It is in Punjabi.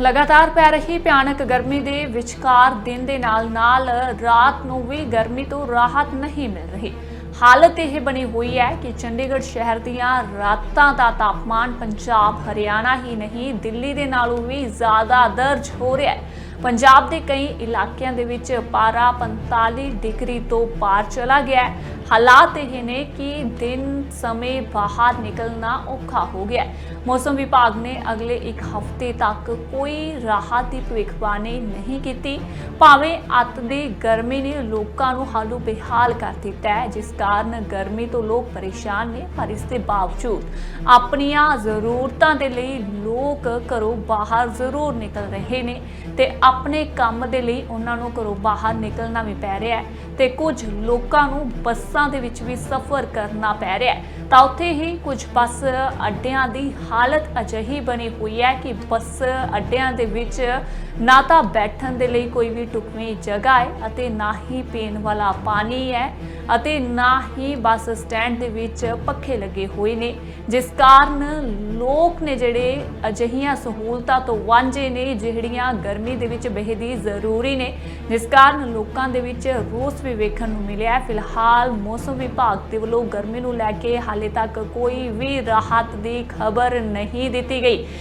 ਲਗਾਤਾਰ ਪੈ ਰਹੀ ਭਿਆਨਕ ਗਰਮੀ ਦੇ ਵਿਚਕਾਰ ਦਿਨ ਦੇ ਨਾਲ-ਨਾਲ ਰਾਤ ਨੂੰ ਵੀ ਗਰਮੀ ਤੋਂ ਰਾਹਤ ਨਹੀਂ ਮਿਲ ਰਹੀ। ਹਾਲਤ ਇਹ ਬਣੀ ਹੋਈ ਹੈ ਕਿ ਚੰਡੀਗੜ੍ਹ ਸ਼ਹਿਰ ਦੀਆਂ ਰਾਤਾਂ ਦਾ ਤਾਪਮਾਨ ਪੰਜਾਬ, ਹਰਿਆਣਾ ਹੀ ਨਹੀਂ, ਦਿੱਲੀ ਦੇ ਨਾਲੋਂ ਵੀ ਜ਼ਿਆਦਾ ਦਰਜ ਹੋ ਰਿਹਾ ਹੈ। ਪੰਜਾਬ ਦੇ ਕਈ ਇਲਾਕਿਆਂ ਦੇ ਵਿੱਚ ਪਾਰਾ 45 ਡਿਗਰੀ ਤੋਂ ਪਾਰ ਚਲਾ ਗਿਆ ਹੈ। ਹਾਲਾਤ ਇਹ ਨੇ ਕਿ ਦਿਨ ਸਮੇਂ ਬਾਹਰ ਨਿਕਲਣਾ ਔਖਾ ਹੋ ਗਿਆ ਮੌਸਮ ਵਿਭਾਗ ਨੇ ਅਗਲੇ ਇੱਕ ਹਫ਼ਤੇ ਤੱਕ ਕੋਈ ਰਾਹਤ ਦੀ ਭਵਿੱਖਬਾਣੀ ਨਹੀਂ ਕੀਤੀ। ਭਾਵੇਂ ਅੱਤ ਦੀ ਗਰਮੀ ਨੇ ਲੋਕਾਂ ਨੂੰ ਹਾਲੂ ਬੇਹਾਲ ਕਰ ਦਿੱਤਾ ਹੈ, ਜਿਸ ਕਾਰਨ ਗਰਮੀ ਤੋਂ ਲੋਕ ਪਰੇਸ਼ਾਨ ਨੇ, ਪਰ ਇਸ ਦੇ ਬਾਵਜੂਦ ਆਪਣੀਆਂ ਜ਼ਰੂਰਤਾਂ ਦੇ ਲਈ ਲੋਕ ਘਰੋਂ ਬਾਹਰ ਜ਼ਰੂਰ ਨਿਕਲ ਰਹੇ ਨੇ ਤੇ ਆਪਣੇ ਕੰਮ ਦੇ ਲਈ ਉਹਨਾਂ ਨੂੰ ਘਰੋਂ ਬਾਹਰ ਨਿਕਲਣਾ ਵੀ ਪੈ ਰਿਹਾ ਹੈ ਤੇ ਕੁਝ ਲੋਕਾਂ ਨੂੰ ਬੱਸਾਂ ਦੇ ਵਿੱਚ ਵੀ ਸਫ਼ਰ ਕਰਨਾ ਪੈ ਰਿਹਾ ਹੈ। ਤਾਂ ਉੱਥੇ ਹੀ ਕੁਝ ਬੱਸ ਅੱਡਿਆਂ ਦੀ ਹਾਲਤ ਅਜਿਹੀ ਬਣੀ ਹੋਈ ਹੈ ਕਿ ਬੱਸ ਅੱਡਿਆਂ ਦੇ ਵਿੱਚ ਨਾ ਤਾਂ ਬੈਠਣ ਦੇ ਲਈ ਕੋਈ ਵੀ ਢੁਕਵੀਂ ਜਗ੍ਹਾ ਹੈ ਅਤੇ ਨਾ ਹੀ ਪੀਣ ਵਾਲਾ ਪਾਣੀ ਹੈ ਅਤੇ ਨਾ ਹੀ ਬੱਸ ਸਟੈਂਡ ਦੇ ਵਿੱਚ ਪੱਖੇ ਲੱਗੇ ਹੋਏ ਨੇ, ਜਿਸ ਕਾਰਨ ਲੋਕ ਨੇ ਜਿਹੜੇ ਅਜਿਹੀਆਂ ਸਹੂਲਤਾਂ ਤੋਂ ਵਾਂਝੇ ਨੇ, ਜਿਹੜੀਆਂ ਗਰਮੀ ਦੇ ਵਿੱਚ ਬੇਹਦੀ ਜ਼ਰੂਰੀ ਨੇ। ਜਿਸ ਕਾਰਨ ਲੋਕਾਂ ਦੇ ਵਿੱਚ ਰੋਸ ਵੀ ਵੇਖਣ ਨੂੰ ਮਿਲਿਆ ਫਿਲਹਾਲ ਮੌਸਮ ਵਿਭਾਗ ਦੇ ਵੱਲੋਂ ਗਰਮੀ ਨੂੰ ਲੈ ਕੇ ਹਾਲੇ ਤੱਕ ਕੋਈ ਵੀ ਰਾਹਤ ਦੀ ਖਬਰ ਨਹੀਂ ਦਿੱਤੀ ਗਈ।